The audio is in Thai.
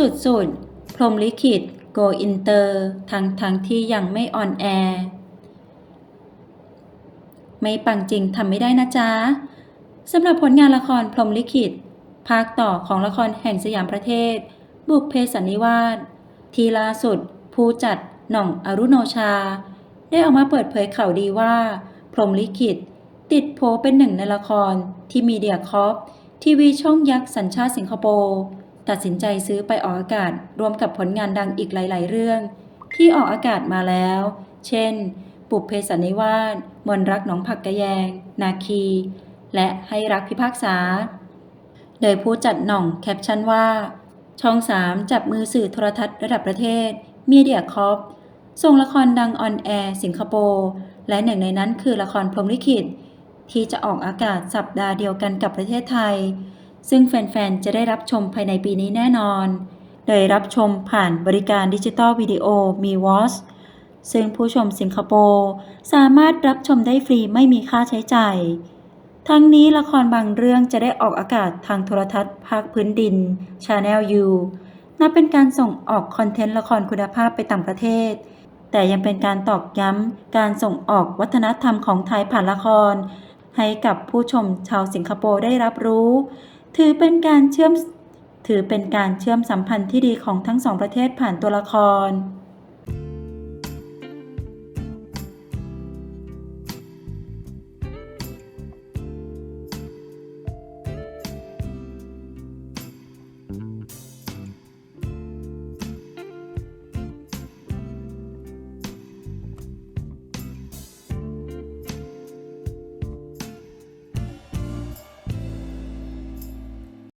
สุดๆ พรหมลิขิต โกอินเตอร์ทั้งทั้งที่ยังไม่ออนแอร์ไม่ปังจริงทำไม่ได้นะจ๊ะสำหรับผลงานละครพรหมลิขิต ภาคต่อของละครแห่งสยามประเทศ บุพเพสันนิวาสทีล่าสุด ผู้จัดหน่องอรุโนชา ได้ออกมาเปิดเผยข่าวดีว่า พรหมลิขิต ติดโพลเป็นหนึ่งในละครที่มีเดียคอปทีวีช่องยักษ์สัญชาติสิงคโปร์ ตัดสินใจซื้อไปออกอากาศรวมกับผลงานดังอีกหลาย ๆ เรื่อง ที่ออกอากาศมาแล้ว เช่น ปุพเพสันนิวาสมนรักหนองผักกะแยง นาคี และให้รักพิพากษา โดยผู้จัดหน่องแคปชั่นว่า ช่อง 3 จับมือสื่อโทรทัศน์ระดับประเทศมีเดียคอปส่งละครดังออนแอร์สิงคโปร์และหนึ่งในนั้นคือละครพรมลิขิต ที่จะออกอากาศสัปดาห์เดียวกันกับประเทศไทย ซึ่งแฟน ๆ จะได้รับชมภายในปีนี้แน่นอน โดยรับชมผ่านบริการดิจิตอลวิดีโอมีวอสซึ่งผู้ชมสิงคโปร์สามารถรับชมได้ฟรีไม่มีค่าใช้จ่าย ทั้งนี้ละครบางเรื่องจะได้ออกอากาศทางโทรทัศน์ภาคพื้นดิน Channel U นับเป็นการส่งออกคอนเทนต์ละครคุณภาพไปต่างประเทศ แต่ยังเป็นการตอกย้ำการส่งออกวัฒนธรรมของไทยผ่านละคร ให้กับผู้ชมชาวสิงคโปร์ได้รับรู้ ถือเป็นการเชื่อมถือเป็นการเชื่อมสัมพันธ์ที่ดีของทั้งสองประเทศผ่านตัวละคร